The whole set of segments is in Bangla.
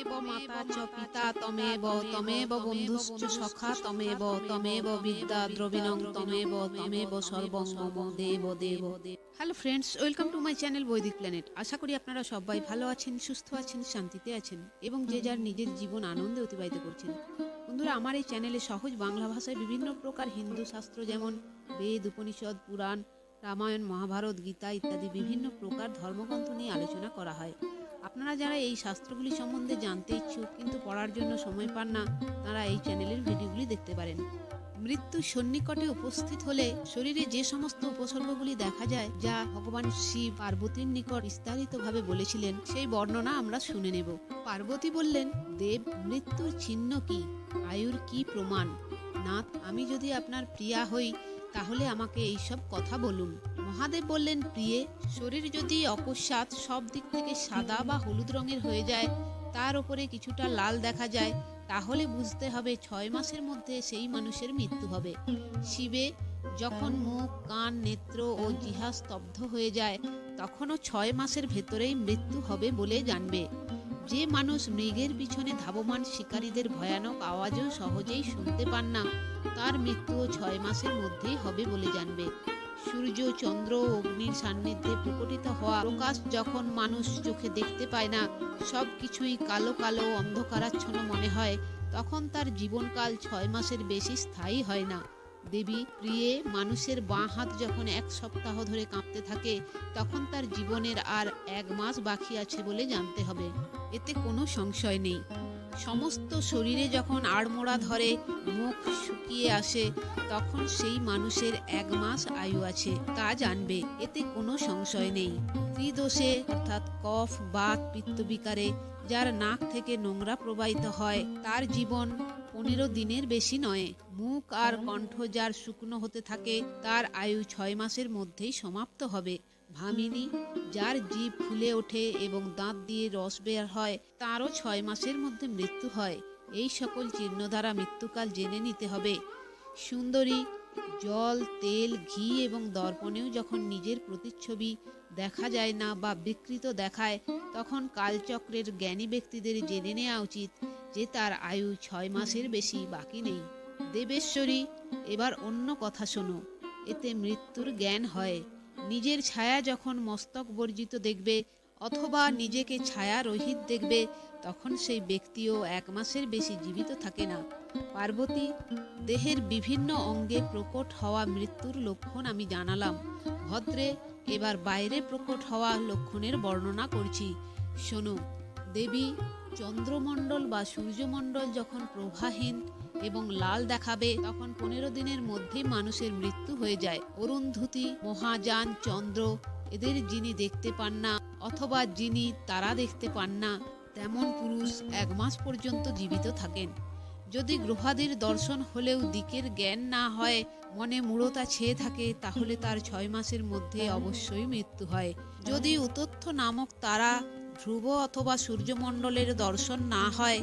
তমেব মাতা চ পিতা তমেব তমেব বন্ধুশ্চ সখা তমেব তমেব বিদ্যা দ্রবিণং তমেব তমেব সর্বং মম দেব দেব। Hello friends welcome to my channel Vaidik planet. আশা করি আপনারা সবাই ভালো আছেন সুস্থ আছেন শান্তিতে আছেন এবং যে যার নিজের জীবন আনন্দে অতিবাহিত করছেন। বন্ধুরা আমার এই চ্যানেলে সহজ বাংলা ভাষায় বিভিন্ন প্রকার হিন্দু শাস্ত্র যেমন বেদ উপনিষদ পুরাণ রামায়ণ মহাভারত গীতা ইত্যাদি বিভিন্ন প্রকার ধর্মগ্রন্থ নিয়ে আলোচনা করা হয়। আপনারা যারা এই শাস্ত্রগুলি সম্বন্ধে জানতে ইচ্ছুক, কিন্তু পড়ার জন্য সময় পান না, তারা এই চ্যানেলের ভিডিওগুলি দেখতে পারেন। মৃত্যু সন্নিকটে উপস্থিত হলে শরীরে যে সমস্ত উপসর্গগুলি দেখা যায়, যা ভগবান শিব পার্বতীর নিকট বিস্তারিতভাবে বলেছিলেন, সেই বর্ণনা আমরা শুনে নেব। পার্বতী বললেন, দেব, মৃত্যুর চিহ্ন কি? আয়ুর কি প্রমাণ? নাথ, আমি যদি আপনার প্রিয়া হই তাহলে আমাকে এইসব কথা বলুন। মহাদেব বললেন, প্রিয়ে, শরীর যদি অকস্মাৎ সব দিক থেকে সাদা বা হলুদ রঙের হয়ে যায়, তার উপরে কিছুটা লাল দেখা যায়, তাহলে বুঝতে হবে ছয় মাসের মধ্যে সেই মানুষের মৃত্যু হবে। শিবে, যখন মুখ, কান, নেত্র ও জিহা স্তব্ধ হয়ে যায়, তখনও ছয় মাসের ভেতরেই মৃত্যু হবে বলে জানবে। যে মানুষ মৃগের পিছনে ধাবমান শিকারীদের ভয়ানক আওয়াজও সহজেই শুনতে পান না তার মৃত্যুও ছয় মাসের মধ্যেই হবে বলে জানবে। সূর্য, চন্দ্র অগ্নির সান্নিধ্যে প্রকটিত হওয়া প্রকাশ যখন মানুষ চোখে দেখতে পায় না সব কিছুই কালো কালো অন্ধকারাচ্ছন্ন মনে হয়, তখন তার জীবনকাল ছয় মাসের বেশি স্থায়ী হয় না। দেবী, প্রিয়ে, মানুষের বাঁ হাত যখন এক সপ্তাহ ধরে কাঁপতে থাকে, তখন তার জীবনের আর এক মাস বাকি আছে বলে জানতে হবে। এতে কোনো সংশয় নেই। সমস্ত শরীরে যখন আড়মোড়া ধরে, মুখ শুকিয়ে আসে, তখন সেই মানুষের এক মাস আয়ু আছে, তা জানবে। এতে কোনো সংশয় নেই। ত্রিদোষে, অর্থাৎ কফ, বাত, পিত্তবিকারে, যার নাক থেকে নোংরা প্রবাহিত হয়, তার জীবন পনেরো দিনের বেশি নয়। মুখ আর কণ্ঠ যার শুকনো হতে থাকে, তার আয়ু ছয় মাসের মধ্যেই সমাপ্ত হবে। ভামিনী যার জীব ফুলে ওঠে এবং দাঁত দিয়ে রস বের হয়, তারও ছয় মাসের মধ্যে মৃত্যু হয়। এই সকল চিহ্ন দ্বারা মৃত্যুকাল জেনে নিতে হবে। সুন্দরী, জল, তেল, ঘি এবং দর্পণেও যখন নিজের প্রতিচ্ছবি দেখা যায় না বা বিকৃত দেখায়, তখন কালচক্রের জ্ঞানী ব্যক্তিদের জেনে নেওয়া উচিত যে তার আয়ু ছয় মাসের বেশি বাকি নেই। দেবেশ্বরী, এবার অন্য কথা শোনো। এতে মৃত্যুর জ্ঞান হয়। নিজের ছায়া যখন মস্তক বর্জিত দেখবে অথবা নিজেকে ছায়া রহিত দেখবে, তখন সেই ব্যক্তিও এক মাসের বেশি জীবিত থাকে না। পার্বতী, দেহের বিভিন্ন অঙ্গে প্রকট হওয়া মৃত্যুর লক্ষণ আমি জানালাম। ভদ্রে, এবার বাইরে প্রকট হওয়া লক্ষণের বর্ণনা করছি। শোনো, দেবী চন্দ্রমণ্ডল বা সূর্যমণ্ডল যখন প্রভাহীন এবং লাল দেখাবে, তখন পনেরো দিনের মধ্যেই মানুষের মৃত্যু হয়ে যায়। অরুন্ধতী মহাযান চন্দ্র, এদের যিনি দেখতে পান না, অথবা যিনি তারা দেখতে পান না, তেমন পুরুষ এক মাস পর্যন্ত জীবিত থাকেন। যদি গ্রহাদির দর্শন হলেও দিকের জ্ঞান না হয়, মনে মূঢ়তা ছেয়ে থাকে, তাহলে তার ছয় মাসের মধ্যে অবশ্যই মৃত্যু হয়। যদি উতথ্য নামক তারা ধ্রুব অথবা সূর্যমণ্ডলের দর্শন না হয়,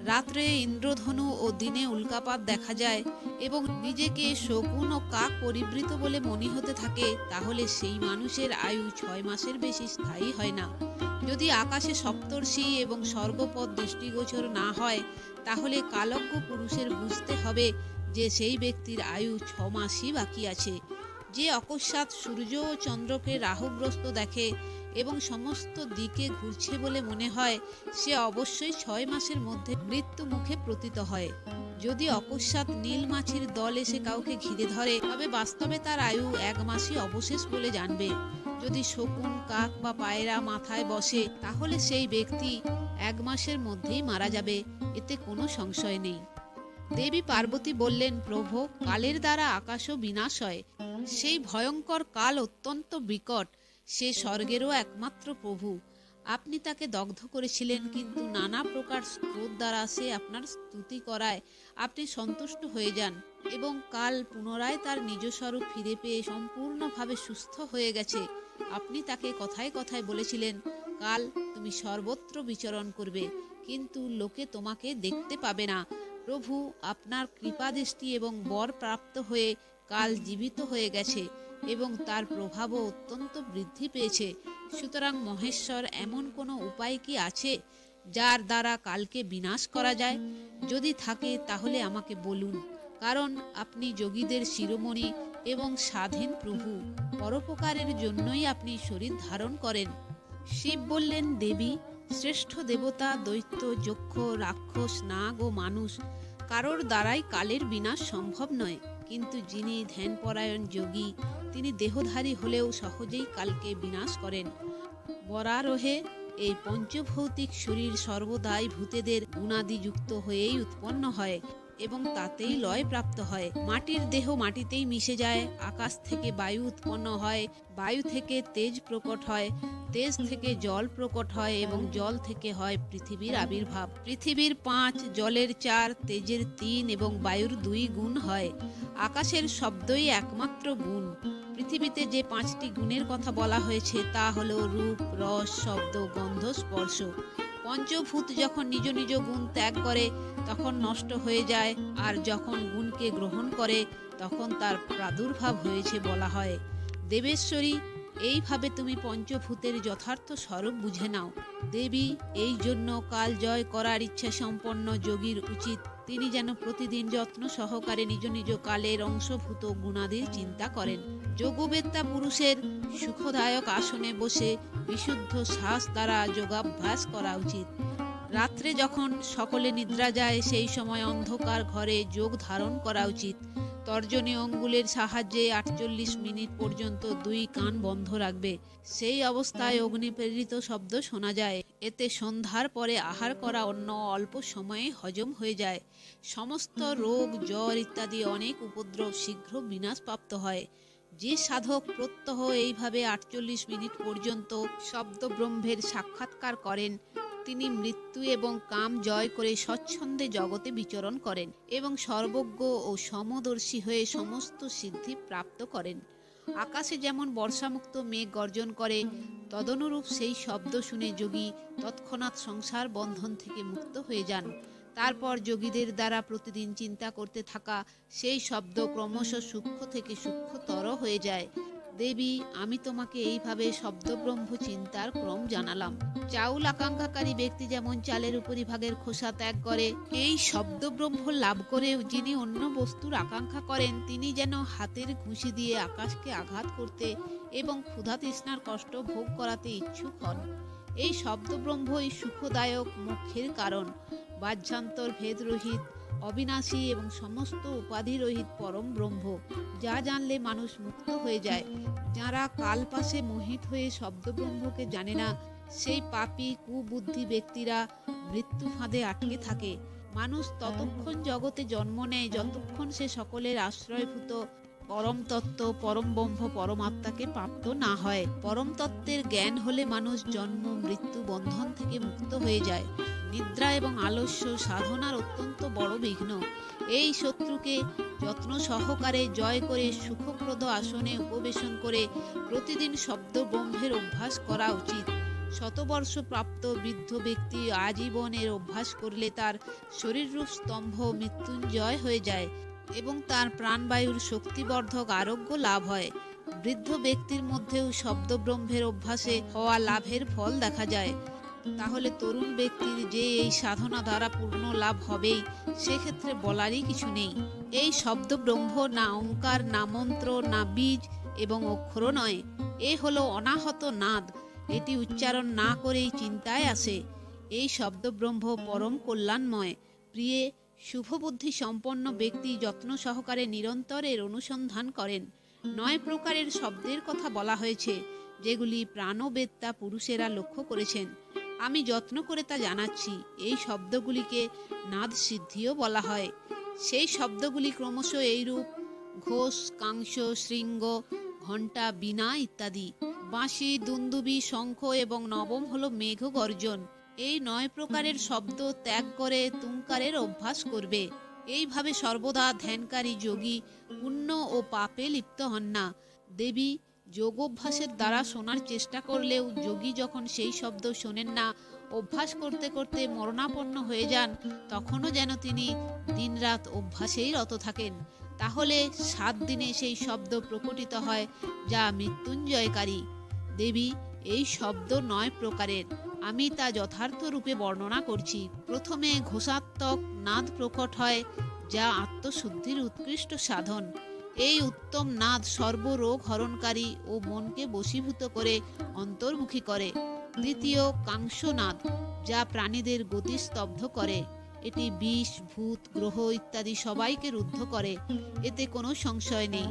রাত্রে ইন্দ্রধনু ও দিনে উল্কাপাত দেখা যায় এবং নিজেকে শকুন ও কাক পরিবৃত বলে মনে হতে থাকে, তাহলে সেই মানুষের আয়ু ছয় মাসের বেশি স্থায়ী হয় না। যদি আকাশে সপ্তর্ষি এবং সর্বপদ দৃষ্টিগোচর না হয়, তাহলে কালজ্ঞ পুরুষের বুঝতে হবে যে সেই ব্যক্তির আয়ু ছ মাসই বাকি আছে। যে অকস্মাৎ সূর্য ও চন্দ্রকে রাহুগ্রস্ত দেখে এবং সমস্ত দিকে ঘুরছে বলে মনে হয়, সে অবশ্যই ছয় মাসের মধ্যে মৃত্যু মুখে প্রতীত হয়। যদি অকস্মাৎ নীল মাছের দল এসে কাউকে ঘিরে ধরে, তবে বাস্তবে তার আয়ু এক মাসই অবশেষ বলে জানবে। যদি শকুন, কাক বা পায়রা মাথায় বসে, তাহলে সেই ব্যক্তি এক মাসের মধ্যেই মারা যাবে, এতে কোনো সংশয় নেই। দেবী পার্বতী বললেন, প্রভু, কালের দ্বারা আকাশও বিনাশ হয়। সেই ভয়ঙ্কর কাল অত্যন্ত বিকট। সে স্বর্গেরও একমাত্র প্রভু। আপনি তাকে দগ্ধ করেছিলেন, কিন্তু নানা প্রকার স্রোত দ্বারা সে আপনার স্তুতি করায়। আপনি সন্তুষ্ট হয়ে যান এবং কাল পুনরায় তার নিজ স্বরূপ ফিরে পেয়ে সম্পূর্ণভাবে সুস্থ হয়ে গেছে। আপনি তাকে কথায় কথায় বলেছিলেন, কাল তুমি সর্বত্র বিচরণ করবে, কিন্তু লোকে তোমাকে দেখতে পাবে না। প্রভু, আপনার কৃপাদৃষ্টি এবং বর প্রাপ্ত হয়ে কাল জীবিত হয়ে গেছে এবং তার প্রভাবও অত্যন্ত বৃদ্ধি পেয়েছে। সুতরাং মহেশ্বর, এমন কোনো উপায় কি আছে যার দ্বারা কালকে বিনাশ করা যায়? যদি থাকে, তাহলে আমাকে বলুন, কারণ আপনি যোগীদের শিরোমণি এবং স্বাধীন প্রভু। পরোপকারের জন্যই আপনি শরীর ধারণ করেন। শিব বললেন, দেবী, শ্রেষ্ঠ দেবতা, দৈত্য, যক্ষ, রাক্ষস, নাগ ও মানুষ, কারোর দ্বারাই কালের বিনাশ সম্ভব নয়। কিন্তু যিনি ধ্যানপরায়ণ যোগী, তিনি দেহধারী হলেও সহজেই কালকে বিনাশ করেন। বরারোহে এই পঞ্চভৌতিক শরীর সর্বদাই ভূতেদের গুণাদিযুক্ত হয়েই উৎপন্ন হয় এবং তাতেই লয় প্রাপ্ত হয়। মাটির দেহ মাটিতেই মিশে যায়, আকাশ থেকে বায়ু উৎপন্ন হয়, বায়ু থেকে তেজ প্রকট হয় তেজ থেকে জল প্রকট হয় এবং জল থেকে হয় পৃথিবীর আবির্ভাব। পৃথিবীর পাঁচ, জলের চার, তেজের তিন এবং বায়ুর দুই গুণ হয়। আকাশের শব্দই একমাত্র গুণ। পৃথিবীতে যে পাঁচটি গুণের কথা বলা হয়েছে তা হলো রূপ, রস, শব্দ, গন্ধ, স্পর্শ। পঞ্চভূত যখন নিজ নিজ গুণ ত্যাগ করে, তখন নষ্ট হয়ে যায়, আর যখন গুণকে গ্রহণ করে, তখন তার প্রাদুর্ভাব হয়েছে বলা হয়। দেবেশ্বরী এইভাবে তুমি পঞ্চভূতের যথার্থ স্বরূপ বুঝে নাও। দেবী, এই জন্য কাল জয় করার ইচ্ছা সম্পন্ন যোগীর উচিত। তিনি যেন প্রতিদিন যত্ন সহকারে নিজ নিজ কালের অংশভূত গুণাদির চিন্তা করেন। যোগবেত্তা পুরুষের সুখদায়ক আসনে বসে বিশুদ্ধ শ্বাস দ্বারা যোগাভ্যাস করা উচিত। রাত্রে যখন সকলে নিদ্রা যায়, সেই সময় অন্ধকার ঘরে যোগ ধারণ করা উচিত। তর্জনী অঙ্গুলের সাহায্যে আটচল্লিশ মিনিট পর্যন্ত দুই কান বন্ধ রাখবে। সেই অবস্থায় অগ্নিপ্রেরিত শব্দ শোনা যায়। এতে সন্ধ্যার পরে আহার করা অন্য অল্প সময়ে হজম হয়ে যায়। সমস্ত রোগ, জ্বর ইত্যাদি অনেক উপদ্রব শীঘ্র বিনাশপ্রাপ্ত হয়। যে সাধক প্রত্যহ এইভাবে আটচল্লিশ মিনিট পর্যন্ত শব্দ ব্রহ্মের সাক্ষাৎকার করেন তিনি মৃত্যু এবং কাম জয় করে স্বচ্ছন্দে জগতে বিচরণ করেন এবং সর্বজ্ঞ ও সমদর্শী হয়ে সমস্ত সিদ্ধি প্রাপ্ত করেন। আকাশে যেমন বর্ষামুক্ত মেঘ গর্জন করে, তদনুরূপ সেই শব্দ শুনে যোগী তৎক্ষণাৎ সংসার বন্ধন থেকে মুক্ত হয়ে যান। তারপর যোগীদের দ্বারা প্রতিদিন চিন্তা করতে থাকা সেই শব্দ ক্রমশ সূক্ষ্ম থেকে সূক্ষ্মতর হয়ে যায়। দেবী, আমি তোমাকে এইভাবে শব্দব্রহ্ম চিন্তার ক্রম জানালাম। চাউল আকাঙ্ক্ষাকারী ব্যক্তি যেমন চালের উপরিভাগের খোসা ত্যাগ করে, এই শব্দব্রহ্ম লাভ করেও যিনি অন্য বস্তুর আকাঙ্ক্ষা করেন, তিনি যেন হাতের ঘুষি দিয়ে আকাশকে আঘাত করতে এবং ক্ষুধা তৃষ্ণার কষ্ট ভোগ করাতে ইচ্ছুক হন। এই শব্দব্রহ্মই সুখদায়ক মুখ্যের কারণ। বাহ্যান্তর ভেদরহিত অবিনাশী এবং সমস্ত উপাধি উপাধিরহিত পরম ব্রহ্ম, যা জানলে মানুষ মুক্ত হয়ে যায়। যারা কালপাশে মোহিত হয়ে শব্দব্রহ্মকে জানে না, সেই পাপি কুবুদ্ধি ব্যক্তিরা মৃত্যু ফাঁদে আটকে থাকে। মানুষ ততক্ষণ জগতে জন্ম নেয়, যতক্ষণ সে সকলের আশ্রয়ভূত পরম তত্ত্ব পরম ব্রহ্ম পরমাত্মাকে প্রাপ্ত না হয়। পরম তত্ত্বের জ্ঞান হলে মানুষ জন্ম, মৃত্যু, বন্ধন থেকে মুক্ত হয়ে যায়। নিদ্রা এবং আলস্য সাধনার অত্যন্ত বড় বিঘ্ন। এই শত্রুকে যত্ন সহকারে জয় করে সুখপ্রদ আসনে উপবেশন করে প্রতিদিন শব্দ ব্রহ্মের অভ্যাস করা উচিত। শতবর্ষ প্রাপ্ত বৃদ্ধ ব্যক্তি আজীবনের অভ্যাস করলে তার শরীররূপ স্তম্ভ মৃত্যুঞ্জয় হয়ে যায়। এবং তার প্রাণবায়ুর শক্তিবর্ধক আরোগ্য লাভ হয়। বৃদ্ধ ব্যক্তির মধ্যেও শব্দব্রহ্মের অভ্যাসে হওয়া লাভের ফল দেখা যায়। তাহলে তরুণ ব্যক্তির যে এই সাধনা দ্বারা পূর্ণ লাভ হবেই, সেক্ষেত্রে বলারই কিছু নেই। এই শব্দ ব্রহ্ম না ওঙ্কার না মন্ত্র, না বীজ এবং অক্ষর নয়। এ হলো অনাহত নাদ। এটি উচ্চারণ না করেই চিন্তায় আসে। এই শব্দ ব্রহ্ম পরম কল্যাণময়। প্রিয়ে শুভবুদ্ধি সম্পন্ন ব্যক্তি যত্ন সহকারে নিরন্তর এর অনুসন্ধান করেন। নয় প্রকারের শব্দের কথা বলা হয়েছে, যেগুলি প্রাণবেত্তা পুরুষেরা লক্ষ্য করেছেন। আমি যত্ন করে তা জানাচ্ছি। এই শব্দগুলিকে নাদ সিদ্ধিও বলা হয়। সেই শব্দগুলি ক্রমশ এইরূপ, ঘোষ কাংস শৃঙ্গ, ঘণ্টা, বীণা ইত্যাদি। বাঁশি, দুন্দুবি, শঙ্খ এবং নবম হলো মেঘ গর্জন এই নয় প্রকারের শব্দ ত্যাগ করে তুঙ্কারের অভ্যাস করবে। এইভাবে সর্বদা ধ্যানকারী যোগী পুণ্য ও পাপে লিপ্ত হন না। দেবী যোগ অভ্যাসের দ্বারা শোনার চেষ্টা করলেও যোগী যখন সেই শব্দ শোনেন না, অভ্যাস করতে করতে মরণাপন্ন হয়ে যান, তখনও যেন তিনি দিনরাত অভ্যাসেই রত থাকেন। তাহলে সাত দিনে সেই শব্দ প্রকটিত হয় যা মৃত্যুঞ্জয়কারী। দেবী এই শব্দ নয় প্রকারের। আমি তা যথার্থ রূপে বর্ণনা করছি। প্রথমে ঘোষাত্মক নাদ প্রকট হয়, যা আত্মশুদ্ধির উৎকৃষ্ট সাধন। এই উত্তম নাদ সর্বরোগ হরণকারী ও মনকে বশীভূত করে অন্তর্মুখী করে। দ্বিতীয় কাংসনাদ যা প্রাণীদের গতি স্তব্ধ করে। এটি বিষ, ভূত, গ্রহ ইত্যাদি সবাইকে রুদ্ধ করে। এতে কোনো সংশয় নেই।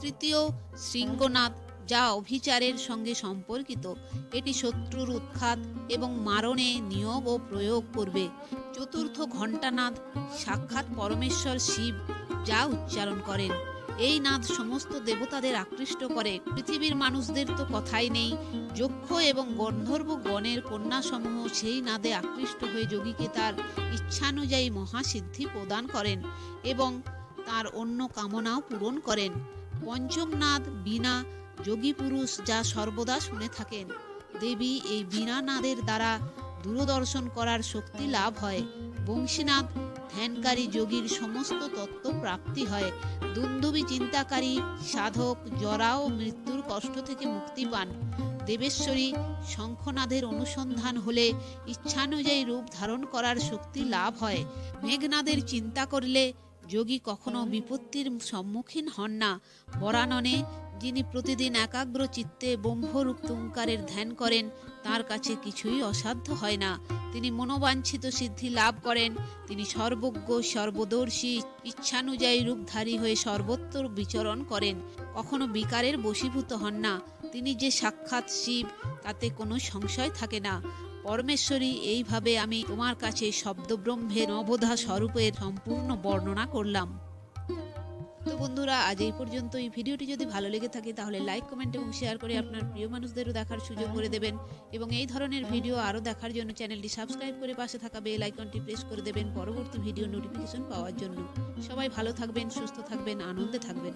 তৃতীয় শৃঙ্গনাদ যা অভিচারের সঙ্গে সম্পর্কিত। এটি শত্রুর উৎখাত এবং মারণে নিয়োগ ও প্রয়োগ করবে। চতুর্থ ঘণ্টানাদ সাক্ষাৎ পরমেশ্বর শিব যা উচ্চারণ করেন। এই নাদ সমস্ত দেবতাদের আকৃষ্ট করে। পৃথিবীর মানুষদের তো কথাই নেই। যক্ষ এবং গন্ধর্ব গণের কন্যাসমূহ সেই নাদে আকৃষ্ট হয়ে যোগীকে তার ইচ্ছানুযায়ী মহাসিদ্ধি প্রদান করেন এবং তার অন্য কামনাও পূরণ করেন। পঞ্চম নাদ বীণা যোগী পুরুষ যা সর্বদা শুনে থাকেন। দেবী এই বীণা নাদের দ্বারা দূরদর্শন করার শক্তি লাভ হয়। বংশীনাথ, ধ্যানকারী যোগীর সমস্ত তত্ত্ব প্রাপ্তি হয়। দুন্দুবি চিন্তাকারী, সাধক, জরা ও মৃত্যুর কষ্ট থেকে মুক্তি পান। দেবেশ্বরী শঙ্খনাদের অনুসন্ধান হলে ইচ্ছানুযায়ী রূপ ধারণ করার শক্তি লাভ হয়। মেঘনাদের চিন্তা করলে যোগী কখনো বিপত্তির সম্মুখীন হন না। বরাননে যিনি প্রতিদিন একাগ্র চিত্তে ব্রহ্মরূপ তুঙ্কারের ধ্যান করেন, তার কাছে কিছুই অসাধ্য হয় না। তিনি মনোবাঞ্ছিত সিদ্ধি লাভ করেন, তিনি সর্বজ্ঞ, সর্বদর্শী, ইচ্ছানুযায়ী রূপধারী হয়ে সর্বত্র বিচরণ করেন, কখনো বিকারের বশীভূত হন না। তিনি যে সাক্ষাৎ শিব, তাতে কোনো সংশয় থাকে না। পরমেশ্বরী, এইভাবে আমি তোমার কাছে শব্দব্রহ্মের নবোধা স্বরূপের সম্পূর্ণ বর্ণনা করলাম। তো বন্ধুরা, আজ এই পর্যন্ত এই ভিডিওটি যদি ভালো লেগে থাকে, তাহলে লাইক, কমেন্ট এবং শেয়ার করে আপনার প্রিয় মানুষদেরও দেখার সুযোগ করে দেবেন। এবং এই ধরনের ভিডিও আরও দেখার জন্য চ্যানেলটি সাবস্ক্রাইব করে পাশে থাকা বেল আইকনটি প্রেস করে দেবেন পরবর্তী ভিডিও নোটিফিকেশন পাওয়ার জন্য। সবাই ভালো থাকবেন, সুস্থ থাকবেন, আনন্দে থাকবেন।